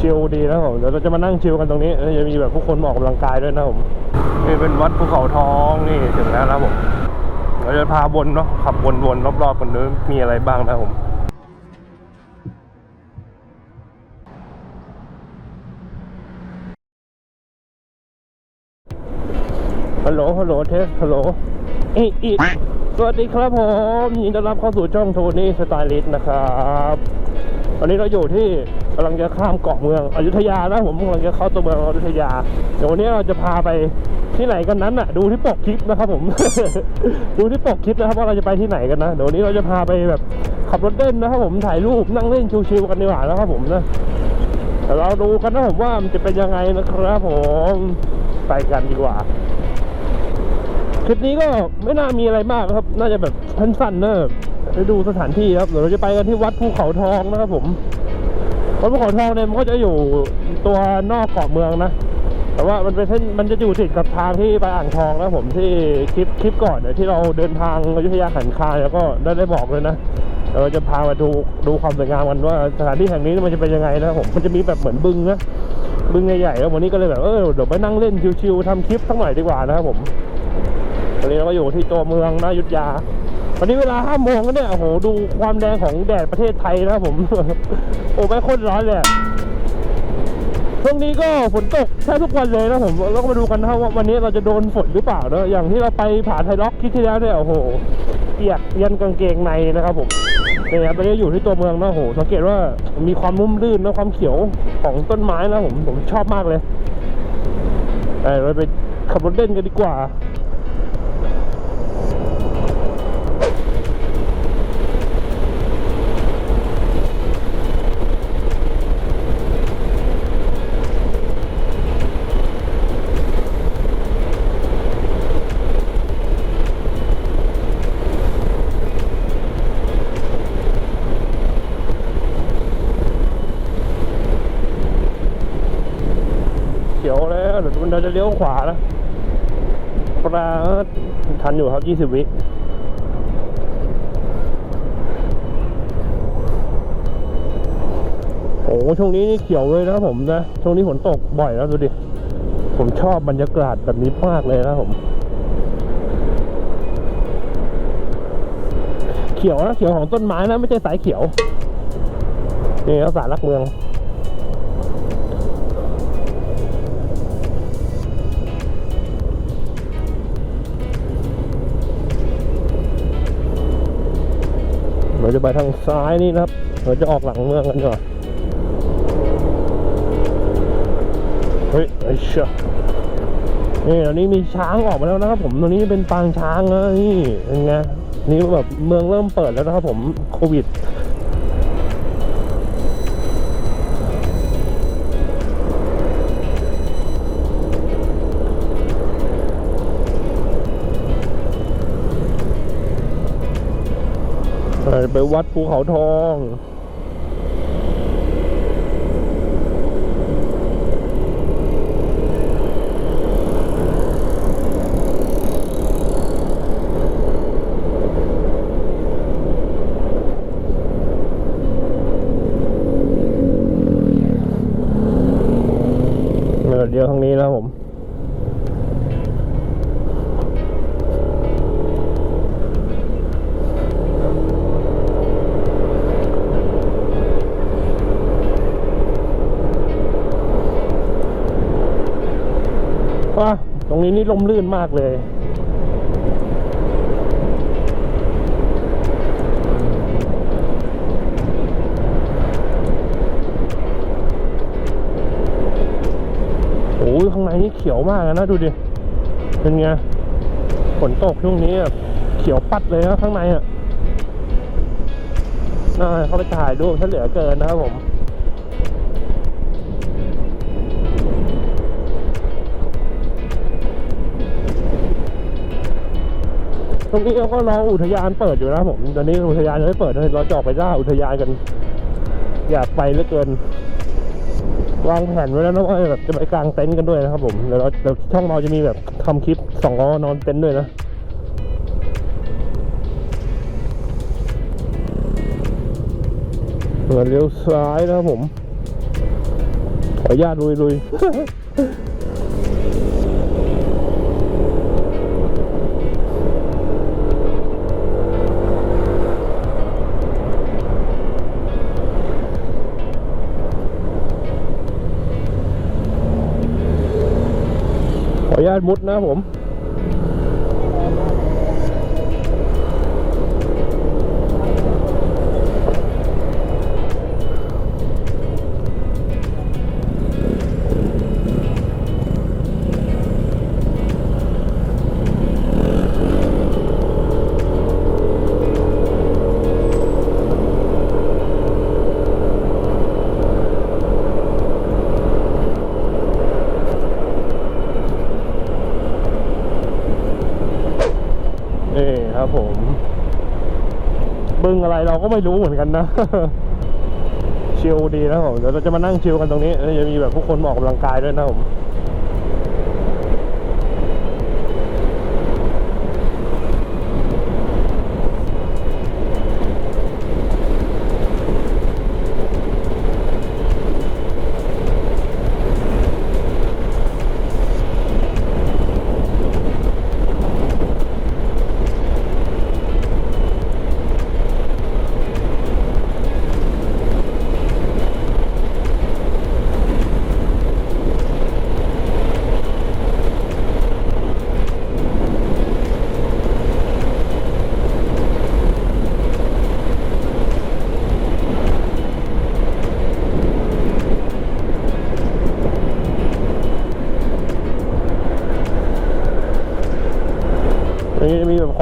ชิลดีนะผมเดี๋ยวเราจะมานั่งชิลกันตรงนี้จะมีแบบผู้คนออกกำลังกายด้วยนะผมนี่เป็นวัดภูเขาทองนี่ถึงแล้วนะผมเราจะพาวนเนาะขับวนๆรอบๆกันดูมีอะไรบ้างนะผมฮัลโหลฮัลโหลเทสฮัลโหลอีอีสวัสดีครับผมยินดีต้อนรับเข้าสู่ช่องโทนี่สไตลิสต์นะครับวันนี้เราอยู่ที่ กำลังจะข้ามเกาะเมืองอยุธยานะผมกำลังจะเข้าตัวเมืองอยุธยาเดี๋ยววันนี้เราจะพาไปที่ไหนกันนั้นน่ะ ดูที่ปกคลิปนะครับผม ดูที่ปกคลิปนะครับว่าเราจะไปที่ไหนกันนะเดี๋ยววันนี้เราจะพาไปแบบขับรถเล่นนะครับผมถ่ายรูปนั่งเล่นชิวๆกันดีกว่านะครับผมนะเดี๋ยวเราดูกันนะผมว่ามันจะเป็นยังไงนะครับผมไปกันดีกว่าคลิปนี้ก็ไม่น่ามีอะไรมากนะครับ น่าจะแบบสั้นๆเนอะไปดูสถานที่ครับเดี๋ยวเราจะไปกันที่วัดภูเขาทองนะครับผม วัดภูเขาทองเนี่ยมันก็จะอยู่ตัวนอกเกาะเมืองนะ แต่ว่ามันเป็นเส้นมันจะอยู่ติดกับทางที่ไปอ่างทองนะผมที่คลิปคลิปก่อนเนี่ยที่เราเดินทางอยุธยาหันคายแล้วก็ได้ได้บอกเลยนะเราจะพามาดูดูความสวยงามกันว่าสถานที่แห่งนี้มันจะเป็นยังไงนะผมมันจะมีแบบเหมือนบึงนะบึงใหญ่ๆแล้ววันนี้ก็เลยแบบเออเดี๋ยวไปนั่งเล่นชิวๆทำคลิปสักหน่อยดีกว่านะครับผมตอนนี้เราก็อยู่ที่ตัวเมืองนายุทธยา วันนี้เวลาห้าโมงแล้วเนี่ยโอ้โหดูความแดงของแดดประเทศไทยนะครับผม โอ้ไม่งโคตรร้อนเลยอะช่วงนี้ก็ฝนตกแทบทุกวันเลยนะผมแล้วก็มาดูกันนะครับว่าวันนี้เราจะโดนฝนหรือเปล่าเนอะอย่างที่เราไปผ่านไทยล็อกคลิดที่แล้วเนี่ยโอ้โหเปียกยันกางเกงในนะครับผมเนี่ยครับตอนนี้อยู่ที่ตัวเมืองนะโอ้โหสังเกตว่ามีความนุ่มลื่นและความเขียวของต้นไม้นะผมผมชอบมากเลยไปเราไปขับรถเล่นกันดีกว่า เราจะเลี้ยวขวาแล้วปลาทันอยู่ครับ 20 วิโอ้โหช่วงนี้นี่เขียวเลยนะครับผมนะ ช่วงนี้ฝนตกบ่อยแล้วดูดิ ผมชอบบรรยากาศแบบนี้มากเลยนะผม เขียวนะเขียวของต้นไม้นะ ไม่ใช่สายเขียว นี่ครับสารลักเมือง เราจะไปทางซ้ายนี่นะครับ เราจะออกหลังเมืองกันก่อนเฮ้ยไอ้เชี่ยนี่ตอนนี้มีช้างออกมาแล้วนะครับ ผมตรงนี้เป็นปางช้างนะนี่เป็นไงนี่แบบเมืองเริ่มเปิดแล้วนะครับผมโควิด ไปวัดภูเขาทอง นี้นี่ลมลื่นมากเลย โอ้ยข้างในนี่เขียวมากนะดูดิ เป็นไง ฝนตกช่วงนี้เขียวปัดเลยนะข้างในอะน่าเข้าไปถ่ายรูปถ้าเหลือเกินนะครับผม รงนี้เราก็รออุทยานเปิดอยู่นะผมตอนนี้อุทยานยังไม่เปิดเลยเราจอกไปล่าอุทยานกัน อยากไปเหลือเกินวางแผนไว้แล้วนะว่าแบบจะไปกลางเต็นท์กันด้วยนะครับผมเดี๋ยวเราเดี๋ยวช่องเราจะมีแบบทำคลิปสองล้อนอนเต็นท์ด้วยนะเปิดเลี้ยวซ้ายนะครับผมออนุญาตลุยลุ ยขออนุญาตมุดนะผม ก็ไม่รู้เหมือนกันนะชิลดีนะผมเดี๋ยวเราจะมานั่งชิลกันตรงนี้แล้วจะมีแบบผู้คนออกกำลังกายด้วยนะผม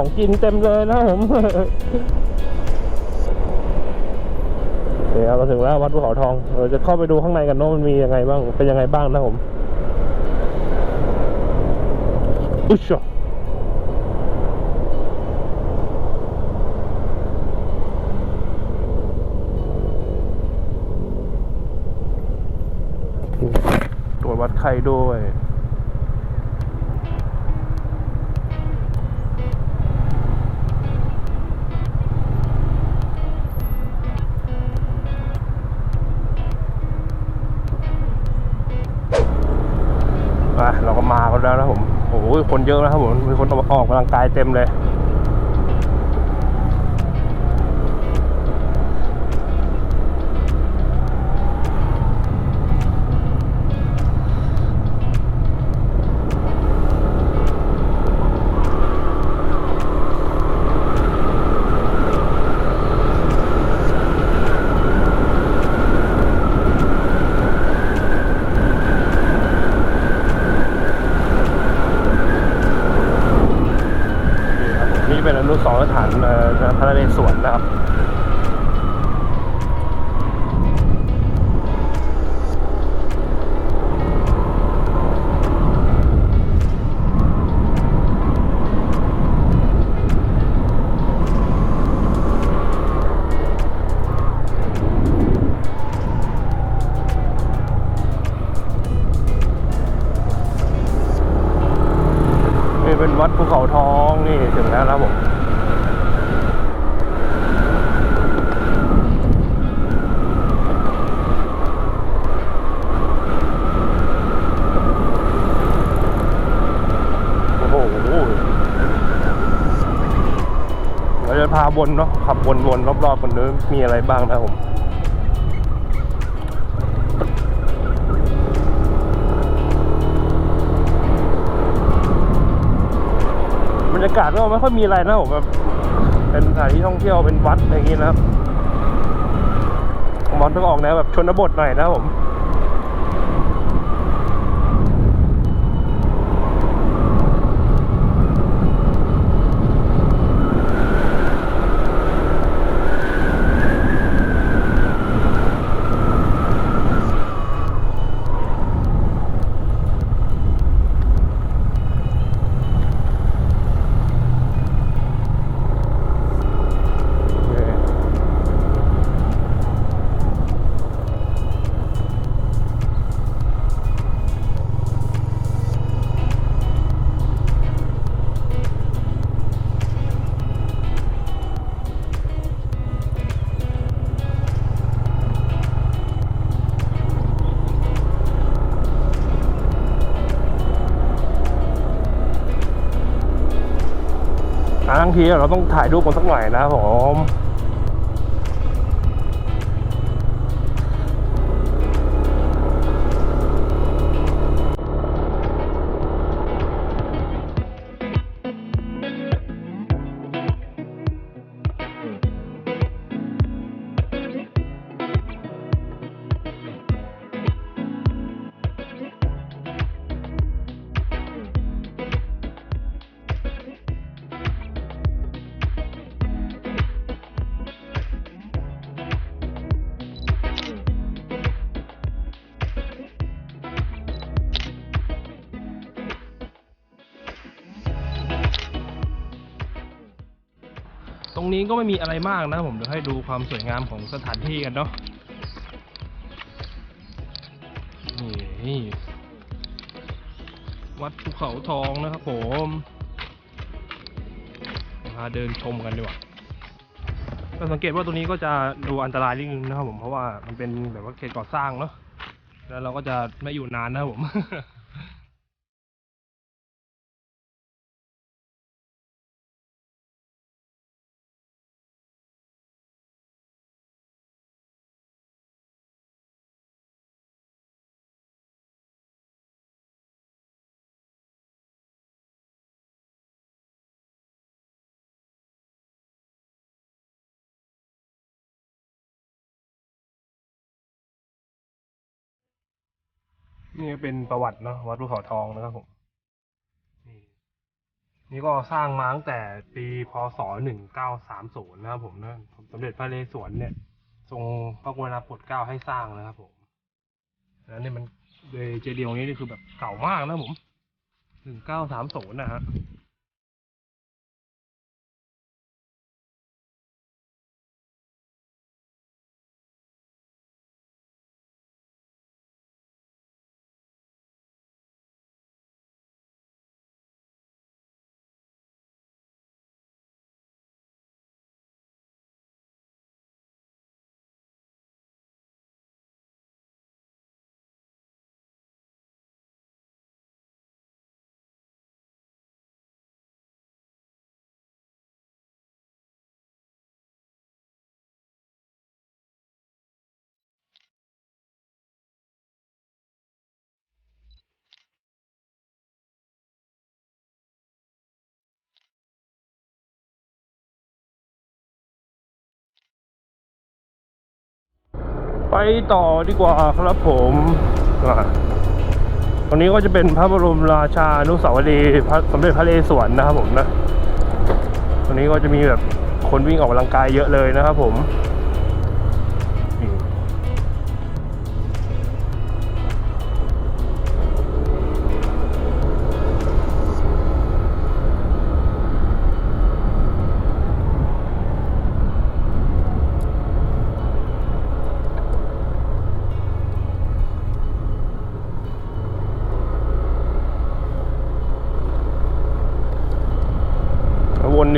ของกินเต็มเลยนะผมเดี๋ยวเราถึงแล้ววัดภูเขาทองเราจะเข้าไปดูข้างในกันว่ามันมียังไงบ้างเป็นยังไงบ้างนะผมอุ๊ยชอตรวจวัดไข้ด้วย คนเยอะนะครับผมมีคนออกกำลังกายเต็มเลย วนเนาะขับวนๆรอบๆกันด้วยมีอะไรบ้างนะผมบรรยากาศก็ไม่ค่อยมีอะไรนะผมแบบเป็นสถานที่ท่องเที่ยวเป็นวัดอะไรอย่างงี้นะครับมอนต้องออกแนวแบบชนบทหน่อยนะผม ทีเราต้องถ่ายรูปกันสักหน่อยนะครับผม รงนี้ก็ไม่มีอะไรมากนะผมเดี๋ยวให้ดูความสวยงามของสถานที่กันเนาะนี่วัดภูเขาทองนะครับผมพาเดินชมกันดีกว่าก็สังเกตว่าตรงนี้ก็จะดูอันตรายนิดนึงนะครับผมเพราะว่ามันเป็นแบบว่าเขตก่อสร้างเนาะแล้วเราก็จะไม่อยู่นานนะครับผม นี่เป็นประวัติเนาะวัดภูเขาทองนะครับผมนี่นี่ก็สร้างมาตั้งแต่ปีพศหนึ่งเก้าสามศูนย์นะครับผมนะสมเด็จพระนเรศวรเนี่ย ทรงพระกรุณาโปรดเกล้าให้สร้างนะครับผมแล้วเนี่ยมันเดเจดีย์องค์นี้นี่คือแบบเก่ามากนะผมหนึ่งเก้าสามศูนย์นะฮะ ไปต่อดีกว่าครับผมตรงนี้ก็จะเป็นพระบรมราชานุสาวรีย์พระสมเด็จพระนเรศวรนะครับผมนะตรงนี้ก็จะมีแบบคนวิ่งออกกำลังกายเยอะเลยนะครับผม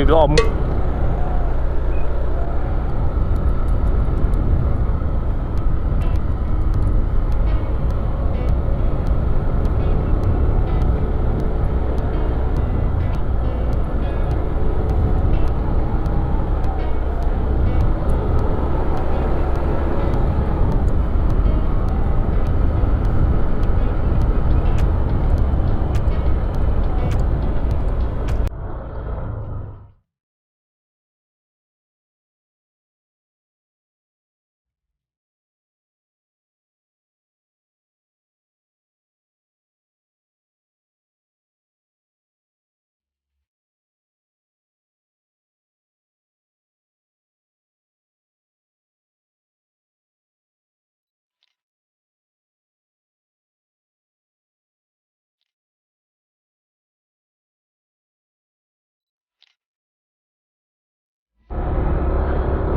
อีกรอบ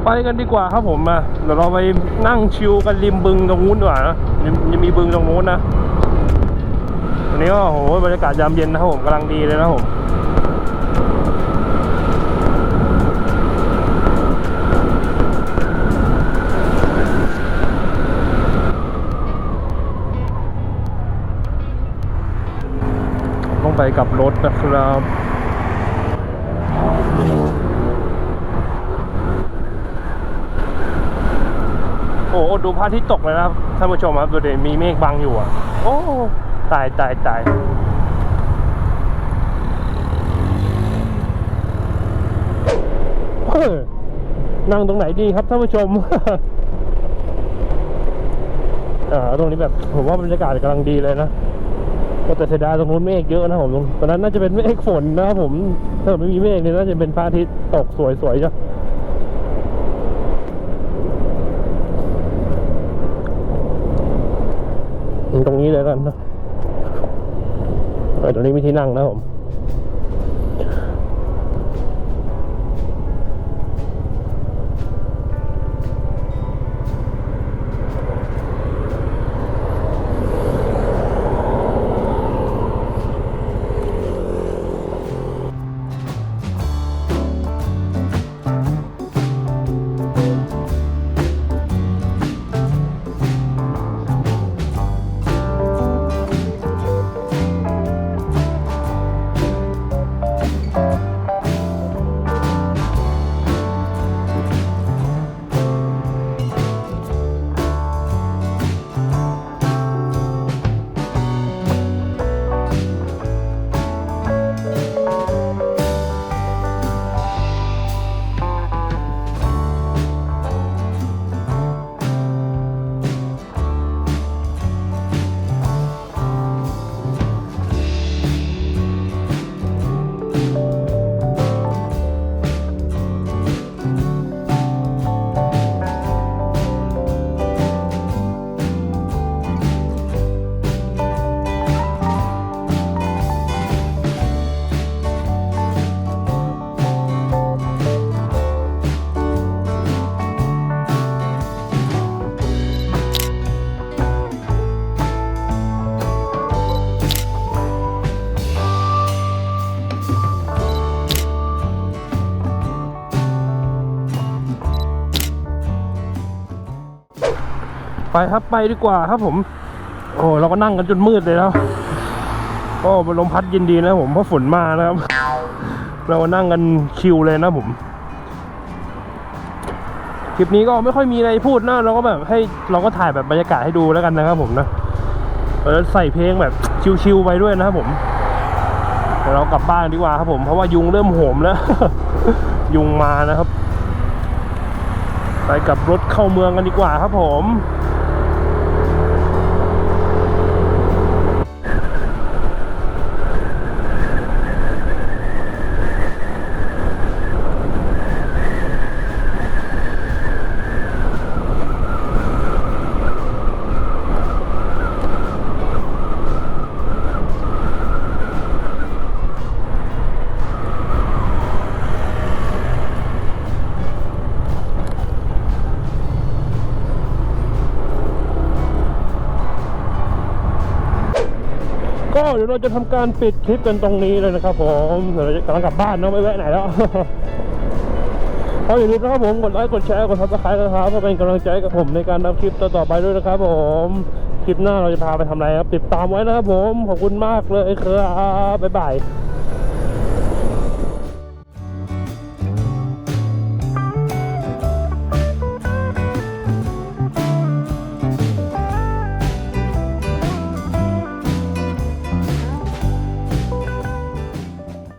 ไปกันดีกว่าครับผมมาเดี๋ยวเราไปนั่งชิลกันริมบึงตรงนู้นดีกว่านะยังยังมีบึงตรงนู้นนะวันนี้ก็โหบรรยากาศยามเย็นนะครับผมกำลังดีเลยนะผมต้องไปกับรถนะครับ ดูพระอาทิตย์ตกเลยนะครับท่านผู้ชมครับดูดิมีเมฆบังอยู่อะ โอ้ตายตายตายเฮ้ยนั่งตรงไหนดีครับท่านผู้ชมอ่าตรงนี้แบบผมว่าบรรยากาศกำลังดีเลยนะแต่เสียดายตรงนู้นเมฆเยอะนะผมตรงนั้นน่าจะเป็นเมฆฝนนะครับผมถ้าไม่มีเมฆเนี่ยน่าจะเป็นพระอาทิตย์ตกสวยๆจ้ะ ตรงนี้เลยกันนะเออตรงนี้มีที่นั่งนะผม ไปครับไปดีกว่าครับผม โอ้เราก็นั่งกันจนมืดเลยแล้วก็ลมพัดเย็นดีนะผมเพราะฝนมานะครับ เรานั่งกันชิวเลยนะผมคลิปนี้ก็ไม่ค่อยมีอะไรพูดนะเราก็แบบให้เราก็ถ่ายแบบบรรยากาศให้ดูแล้วกันนะครับผมนะเออใส่เพลงแบบชิวๆไปด้วยนะครับผมเดี๋ยวเรากลับบ้านดีกว่าครับผม เพราะว่ายุงเริ่มโหมแล้ว ยุงมานะครับ ไปกับรถเข้าเมืองกันดีกว่าครับผม ก็เดี๋ยวเราจะทำการปิดคลิปกันตรงนี้เลยนะครับ ผมเดี๋ยวเราจะกำลังกลับบ้านเนาะไม่แวะไหนแล้วเออย่าลืมนะครับผมกดไลค์กดแชร์กดซับสไครต์นะครับเพื่อเป็นกำลังใจกับผมในการทำคลิปต่อๆไปด้วยนะครับ ผมคลิปหน้าเราจะพาไปทำอะไรครับติดตามไว้นะครับ ผมขอบคุณมากเลยครับบ๊ายบาย